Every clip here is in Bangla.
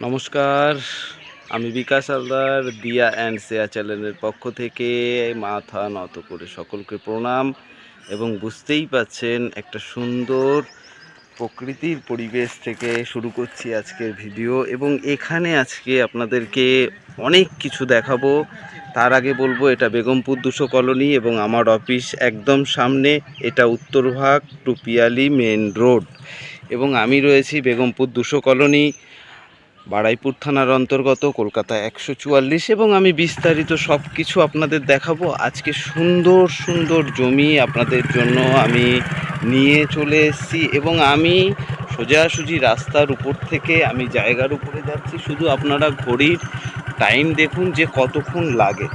নমস্কার, আমি বিকাশ হালদার, দিয়া অ্যান্ড শেয়া চ্যানেলের পক্ষ থেকে মাথা নত করে সকলকে প্রণাম এবং বুঝতেই পাচ্ছেন একটা সুন্দর প্রকৃতির পরিবেশ থেকে শুরু করছি আজকের ভিডিও এবং এখানে আজকে আপনাদেরকে অনেক কিছু দেখাবো। তার আগে বলব, এটা বেগমপুর দুশো কলোনি এবং আমার অফিস একদম সামনে, এটা উত্তরভাগ টুপিয়ালি মেন রোড এবং আমি রয়েছি বেগমপুর দুশো কলোনি। বাড়াইপুর থানার অন্তর্গত কলকাতা একশো চুয়াল্লিশ এবং আমি বিস্তারিত সব কিছু আপনাদের দেখাবো। আজকে সুন্দর সুন্দর জমি আপনাদের জন্য আমি নিয়ে চলে এসেছি এবং আমি সোজাসুজি রাস্তার উপর থেকে আমি জায়গার উপরে যাচ্ছি। শুধু আপনারা ঘড়ির টাইম দেখুন যে কতক্ষণ লাগে।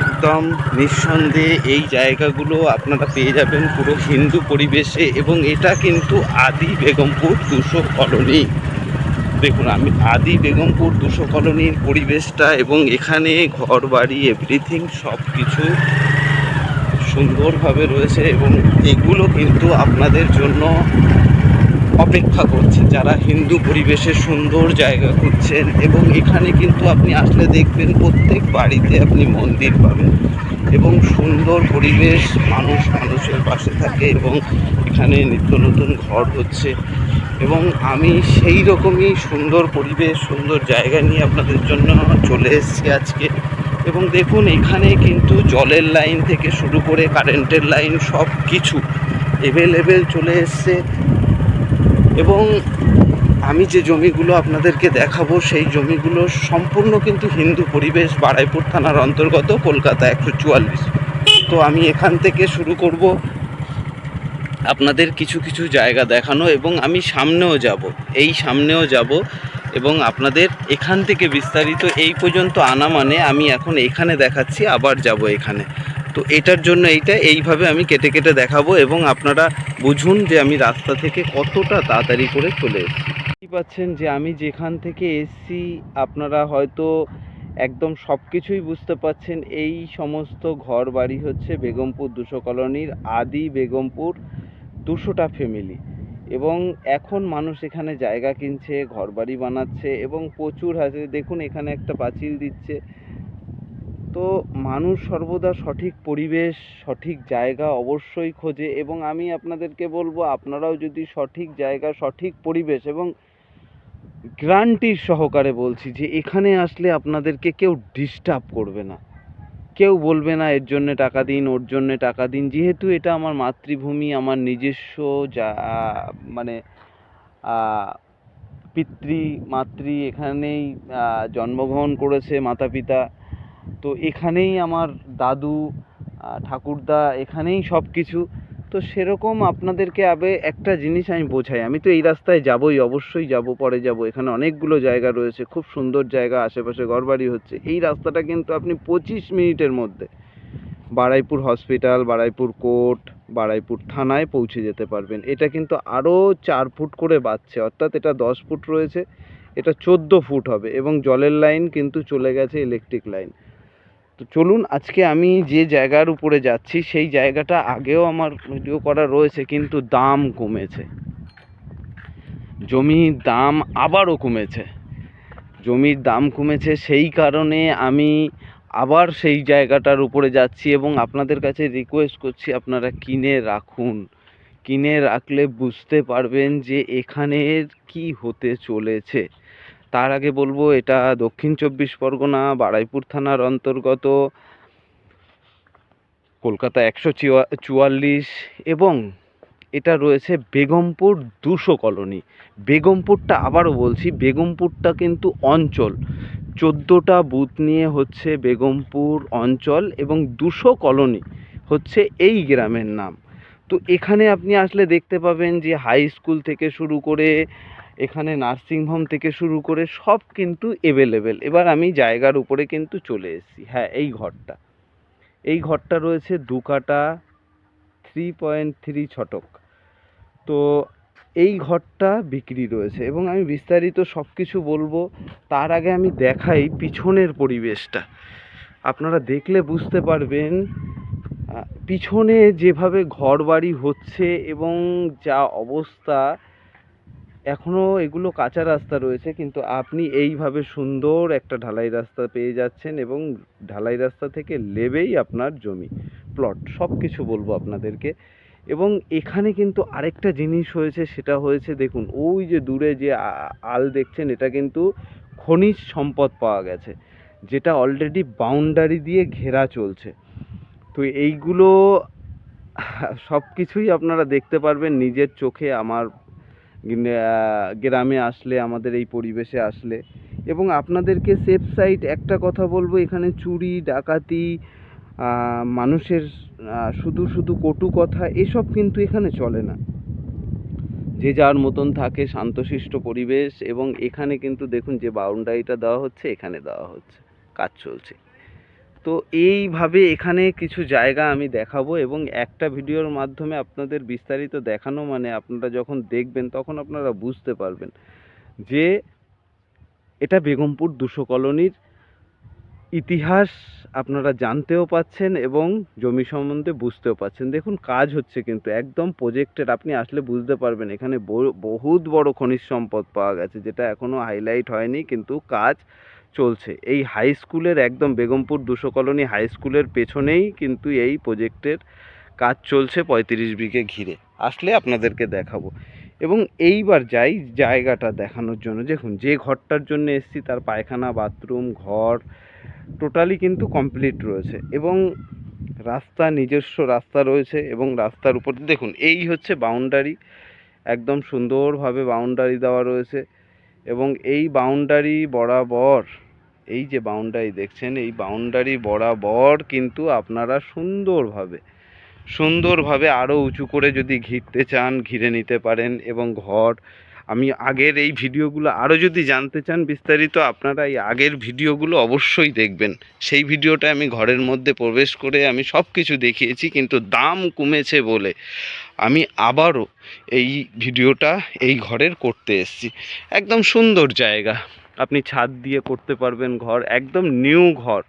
একদম নিঃসন্দেহে এই জায়গাগুলো আপনারা পেয়ে যাবেন পুরো হিন্দু পরিবেশে এবং এটা কিন্তু আদি বেগমপুর দুশো কলোনি। দেখুন, আমি আদি বেগমপুর দুশো কলোনির পরিবেশটা এবং এখানে ঘর, বাড়ি এভরিথিং সব কিছু সুন্দরভাবে রয়েছে এবং এগুলো কিন্তু আপনাদের জন্য অপেক্ষা করছে, যারা হিন্দু পরিবেশে সুন্দর জায়গা খুঁজছেন এবং এখানে কিন্তু আপনি আসলে দেখবেন প্রত্যেক বাড়িতে আপনি মন্দির পাবেন এবং সুন্দর পরিবেশ, মানুষ মানুষের পাশে থাকে এবং এখানে নিত্য নতুন ঘর হচ্ছে এবং আমি সেই রকমই সুন্দর পরিবেশ, সুন্দর জায়গা নিয়ে আপনাদের জন্য চলে এসেছি আজকে এবং দেখুন এখানে কিন্তু জলের লাইন থেকে শুরু করে কারেন্টের লাইন সব কিছু এভেলেবেল চলে এসছে। এবং আমি যে জমিগুলো আপনাদেরকে দেখাবো, সেই জমিগুলো সম্পূর্ণ কিন্তু হিন্দু পরিবেশ, বারাইপুর থানার অন্তর্গত, কলকাতা একশো চুয়াল্লিশ। তো আমি এখান থেকে শুরু করব। আপনাদের কিছু কিছু জায়গা দেখানো এবং আমি সামনেও যাব। এই সামনেও যাব এবং আপনাদের এখান থেকে বিস্তারিত এই পর্যন্ত আনা মানে আমি এখন এখানে দেখাচ্ছি, আবার যাব এখানে। তো এটার জন্য এইটা, এইভাবে আমি কেটে কেটে দেখাবো এবং আপনারা বুঝুন যে আমি রাস্তা থেকে কতটা তাড়াতাড়ি করে চলে এসেছি। পাচ্ছেন যে আমি যেখান থেকে এসছি, আপনারা হয়তো একদম সব কিছুই বুঝতে পাচ্ছেন। এই সমস্ত ঘর বাড়ি হচ্ছে বেগমপুর দুশো কলোনির আদি বেগমপুর দুশোটা ফ্যামিলি এবং এখন মানুষ এখানে জায়গা কিনছে, ঘরবাড়ি বানাচ্ছে এবং প্রচুর হাসে দেখুন এখানে একটা পাঁচিল দিচ্ছে। তো মানুষ সর্বদা সঠিক পরিবেশ, সঠিক জায়গা অবশ্যই খোঁজে এবং আমি আপনাদেরকে বলব, আপনারাও যদি সঠিক জায়গা, সঠিক পরিবেশ এবং গ্রান্টির সহকারে বলছি যে এখানে আসলে আপনাদেরকে কেউ ডিস্টার্ব করবে না। কেউ বলবে না, এর জন্যে টাকা দিন, ওর জন্যে টাকা দিন। যেহেতু এটা আমার মাতৃভূমি, আমার নিজস্ব যা মানে পিতৃ, মাতৃ এখানেই জন্মগ্রহণ করেছে মাতা পিতা তো এখানেই আমার দাদু ঠাকুরদা, এখানেই সব কিছু। তো সেরকম আপনাদেরকে আবে একটা জিনিস আমি বোঝাই। আমি তো এই রাস্তায় যাবই, অবশ্যই যাব, পরে যাব। এখানে অনেকগুলো জায়গা রয়েছে, খুব সুন্দর জায়গা, আশেপাশে ঘরবাড়ি হচ্ছে। এই রাস্তাটা কিন্তু আপনি পঁচিশ মিনিটের মধ্যে বারাইপুর হসপিটাল, বারাইপুর কোর্ট, বারাইপুর থানায় পৌঁছে যেতে পারবেন। এটা কিন্তু আরও চার ফুট করে বাড়ছে, অর্থাৎ এটা দশ ফুট রয়েছে, এটা চোদ্দ ফুট হবে এবং জলের লাইন কিন্তু চলে গেছে ইলেকট্রিক লাইন। তো চলুন আজকে আমি যে জায়গার উপরে যাচ্ছি, সেই জায়গাটা আগেও আমার ভিডিও করা রয়েছে, কিন্তু দাম কমেছে। জমির দাম আবারও কমেছে। জমির দাম কমেছে সেই কারণে আমি আবার সেই জায়গাটার উপরে যাচ্ছি এবং আপনাদের কাছে রিকোয়েস্ট করছি আপনারা কিনে রাখুন। কিনে রাখলে বুঝতে পারবেন যে এখানের কি হতে চলেছে। তার আগে বলব, এটা দক্ষিণ চব্বিশ পরগনা, বারাইপুর থানার অন্তর্গত। কলকাতা একশো চুয়াল্লিশ এবং এটা রয়েছে বেগমপুর দুশো কলোনি। বেগমপুরটা আবারও বলছি, বেগমপুরটা কিন্তু অঞ্চল। চোদ্দোটা বুথ নিয়ে হচ্ছে বেগমপুর অঞ্চল এবং দুশো কলোনি হচ্ছে এই গ্রামের নাম। তো এখানে আপনি আসলে দেখতে পাবেন যে হাই স্কুল থেকে শুরু করে এখানে নার্সিংহোম থেকে শুরু করে সব কিন্তু এভেলেবেল এবার আমি জায়গার উপরে কিন্তু চলে এসেছি। হ্যাঁ এই ঘরটা। এই ঘরটা রয়েছে দু কাটা থ্রি পয়েন্ট থ্রি ছটক। তো এই ঘরটা বিক্রি রয়েছে এবং আমি বিস্তারিত সব কিছু বলব। তার আগে আমি দেখাই পিছনের পরিবেশটা। আপনারা দেখলে বুঝতে পারবেন পিছনে যেভাবে ঘর বাড়ি হচ্ছে এবং যা অবস্থা এখনও এগুলো কাঁচা রাস্তা রয়েছে, কিন্তু আপনি এইভাবে সুন্দর একটা ঢালাই রাস্তা পেয়ে যাচ্ছেন এবং ঢালাই রাস্তা থেকে লেবেই আপনার জমি প্লট সব কিছু বলব আপনাদেরকে। এবং এখানে কিন্তু আরেকটা জিনিস হয়েছে, সেটা হয়েছে দেখুন, ওই যে দূরে যে আল দেখছেন, এটা কিন্তু খনিজ সম্পদ পাওয়া গেছে, যেটা অলরেডি বাউন্ডারি দিয়ে ঘেরা চলছে। তো এইগুলো সব কিছুই আপনারা দেখতে পারবেন, নিজের চোখে আমার গ্রামে আসলে, আমাদের এই পরিবেশে আসলে। এবং আপনাদেরকে সেফ সাইড একটা কথা বলব, এখানে চুরি, ডাকাতি মানুষের শুধু শুধু কটু কথা, এসব কিন্তু এখানে চলে না। যে যার মতন থাকে শান্তশিষ্ট পরিবেশ এবং এখানে কিন্তু দেখুন যে বাউন্ডারিটা দেওয়া হচ্ছে, এখানে দেওয়া হচ্ছে, কাজ চলছে। তো এইভাবে এখানে কিছু জায়গা আমি দেখাবো এবং একটা ভিডিওর মাধ্যমে আপনাদের বিস্তারিত দেখানো মানে আপনারা যখন দেখবেন তখন আপনারা বুঝতে পারবেন যে এটা বেগমপুর দুশো কলোনির ইতিহাস আপনারা জানতেও পাচ্ছেন এবং জমি সম্বন্ধে বুঝতেও পাচ্ছেন। দেখুন, কাজ হচ্ছে কিন্তু একদম প্রজেক্টের আপনি আসলে বুঝতে পারবেন। এখানে বহুত বড় খনিজ সম্পদ পাওয়া গেছে, যেটা এখনও হাইলাইট হয়নি, কিন্তু কাজ চলছে। এই হাই স্কুলের একদম বেগমপুর দুশো কলোনি হাই স্কুলের পেছনেই কিন্তু এই প্রজেক্টের কাজ চলছে পঁয়ত্রিশ বিঘে ঘিরে। আসলে আপনাদেরকে দেখাবো। এবং এইবার যাই জায়গাটা দেখানোর জন্য। দেখুন, যে ঘরটার জন্য এসছি তার পায়খানা, বাথরুম, ঘর টোটালি কিন্তু কমপ্লিট রয়েছে। এবং রাস্তা, নিজস্ব রাস্তা রয়েছে এবং রাস্তার উপর দেখুন, এই হচ্ছে বাউন্ডারি একদম সুন্দরভাবে বাউন্ডারি দেওয়া রয়েছে। এবং এই বাউন্ডারি বরাবর এই যে বাউন্ডারি দেখছেন, এই বাউন্ডারি বরাবর কিন্তু আপনারা সুন্দরভাবে সুন্দরভাবে আরও উঁচু করে যদি ঘিরতে চান, ঘিরে নিতে পারেন এবং ঘর। আমি আগের এই ভিডিওগুলো আরও যদি জানতে চান বিস্তারিত, আপনারা এই আগের ভিডিওগুলো অবশ্যই দেখবেন। সেই ভিডিওটা আমি ঘরের মধ্যে প্রবেশ করে আমি সব কিছু দেখিয়েছি, কিন্তু দাম কমেছে বলে আমি আবারও এই ভিডিওটা এই ঘরের করতে এসেছি। একদম সুন্দর জায়গা। আপনি ছাদ দিয়ে করতে পারবেন ঘর, একদম নিউ ঘর।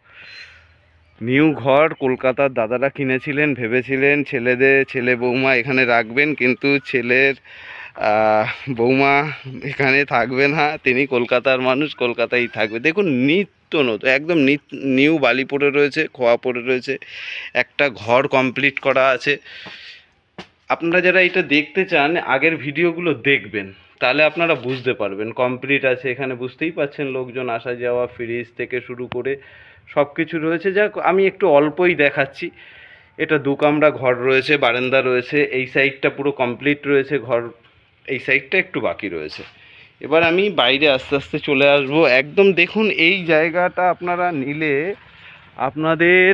নিউ ঘর কলকাতার দাদারা কিনেছিলেন, ভেবেছিলেন ছেলেদের, ছেলে বৌমা এখানে রাখবেন, কিন্তু ছেলের বৌমা এখানে থাকবে না, তিনি কলকাতার মানুষ, কলকাতায় থাকবে। দেখুন নিত্য নতুন, একদম নিউ বালি পড়ে রয়েছে, খোয়া পড়ে রয়েছে, একটা ঘর কমপ্লিট করা আছে। আপনারা যারা এটা দেখতে চান, আগের ভিডিওগুলো দেখবেন। তাহলে আপনারা বুঝতে পারবেন। কমপ্লিট আছে, এখানে বুঝতেই পাচ্ছেন লোকজন আসা যাওয়া ফ্রিজ থেকে শুরু করে সব কিছু রয়েছে। যাক, আমি একটু অল্পই দেখাচ্ছি। এটা দু কামরা ঘর রয়েছে, বারান্দা রয়েছে, এই সাইডটা পুরো কমপ্লিট রয়েছে, ঘর, এই সাইডটা একটু বাকি রয়েছে। এবার আমি বাইরে আস্তে আস্তে চলে আসব। একদম দেখুন, এই জায়গাটা আপনারা নিলে আপনাদের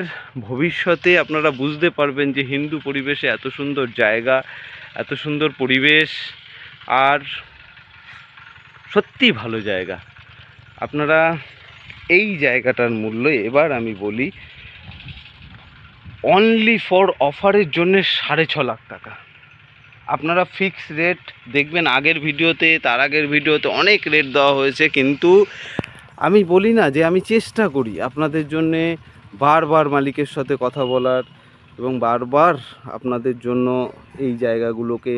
ভবিষ্যতে আপনারা বুঝতে পারবেন যে হিন্দু পরিবেশে এত সুন্দর জায়গা, এত সুন্দর পরিবেশ, আর সত্যি ভালো জায়গা। আপনারা এই জায়গাটার মূল্য এবার আমি বলি অনলি ফর অফারের জন্য সাড়ে ছ লাখ টাকা। আপনারা ফিক্স রেট দেখবেন, আগের ভিডিওতে, তার আগের ভিডিওতে অনেক রেট দেওয়া হয়েছে, কিন্তু আমি বলি না যে আমি চেষ্টা করি আপনাদের জন্যে বারবার মালিকের সাথে কথা বলার এবং বারবার আপনাদের জন্য এই জায়গাগুলোকে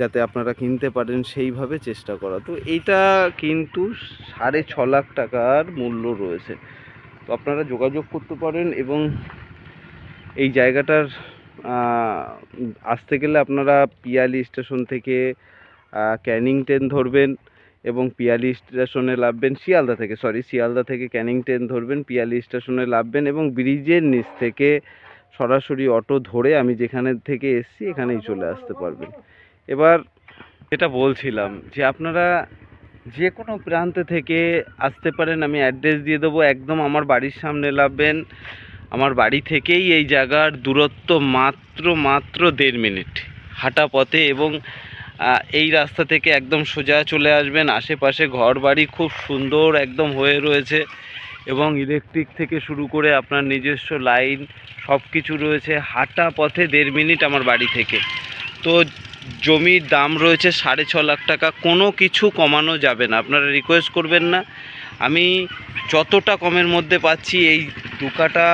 যাতে আপনারা কিনতে পারেন সেইভাবে চেষ্টা করা। তো এইটা কিন্তু সাড়ে ছ লাখ টাকার মূল্য রয়েছে। তো আপনারা যোগাযোগ করতে পারেন এবং এই জায়গাটার আসতে গেলে আপনারা পিয়ালি স্টেশন থেকে ক্যানিং ট্রেন ধরবেন এবং পিয়ালি স্টেশনে লাভবেন, শিয়ালদা থেকে, সরি, শিয়ালদা থেকে ক্যানিং ট্রেন ধরবেন, পিয়ালি স্টেশনে লাভবেন এবং ব্রিজের নিচ থেকে সরাসরি অটো ধরে আমি যেখানে থেকে এসছি, এখানেই চলে আসতে পারবেন। এবার যেটা বলছিলাম যে আপনারা যে কোনো প্রান্ত থেকে আসতে পারেন, আমি অ্যাড্রেস দিয়ে দেবো। একদম আমার বাড়ির সামনে নামবেন আমার বাড়ি থেকেই এই জায়গার দূরত্ব মাত্র মাত্র দেড় মিনিট হাঁটা পথে এবং এই রাস্তা থেকে একদম সোজা চলে আসবেন। আশেপাশে ঘর বাড়ি খুব সুন্দর একদম হয়ে রয়েছে এবং ইলেকট্রিক থেকে শুরু করে আপনার নিজস্ব লাইন সব কিছু রয়েছে। হাঁটা পথে দেড় মিনিট আমার বাড়ি থেকে। তো জমির দাম রয়েছে সাড়ে ছ লাখ টাকা। কোনো কিছু কমানো যাবে না। আপনারা রিকোয়েস্ট করবেন না। আমি যতটা কমের মধ্যে পাচ্ছি এই দু কাটা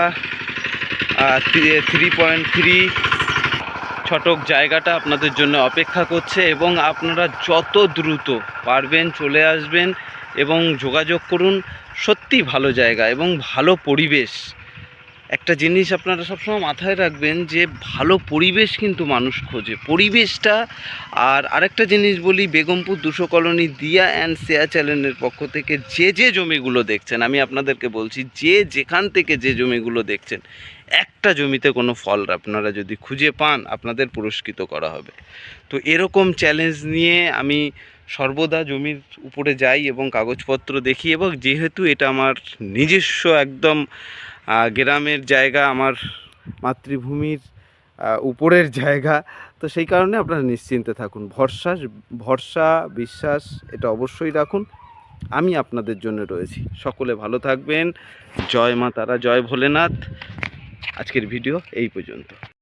থ্রি পয়েন্ট থ্রি ছটক জায়গাটা আপনাদের জন্য অপেক্ষা করছে এবং আপনারা যত দ্রুত পারবেন চলে আসবেন এবং যোগাযোগ করুন। সত্যি ভালো জায়গা এবং ভালো পরিবেশ। একটা জিনিস আপনারা সবসময় মাথায় রাখবেন যে ভালো পরিবেশ কিন্তু মানুষ খোঁজে। পরিবেশটা আর আরেকটা জিনিস বলি, বেগমপুর দুশো কলোনি দিয়া অ্যান্ড শেয়া চ্যানেলের পক্ষ থেকে যে যে জমিগুলো দেখছেন, আমি আপনাদেরকে বলছি যে যেখান থেকে যে জমিগুলো দেখছেন, একটা জমিতে কোনো ফল আপনারা যদি খুঁজে পান, আপনাদের পুরস্কৃত করা হবে। তো এরকম চ্যালেঞ্জ নিয়ে আমি সর্বদা জমির উপরে যাই এবং কাগজপত্র দেখি এবং যেহেতু এটা আমার নিজস্ব একদম গ্রামের জায়গা আমার মাতৃভূমির উপরের জায়গা। তো সেই কারণে আপনারা নিশ্চিন্তে থাকুন। ভরসা ভরসা, বিশ্বাস, এটা অবশ্যই রাখুন। আমি আপনাদের জন্য রয়েছি। সকলে ভালো থাকবেন। জয় মা তারা, জয় ভোলেনাথ। আজকের ভিডিও এই পর্যন্ত।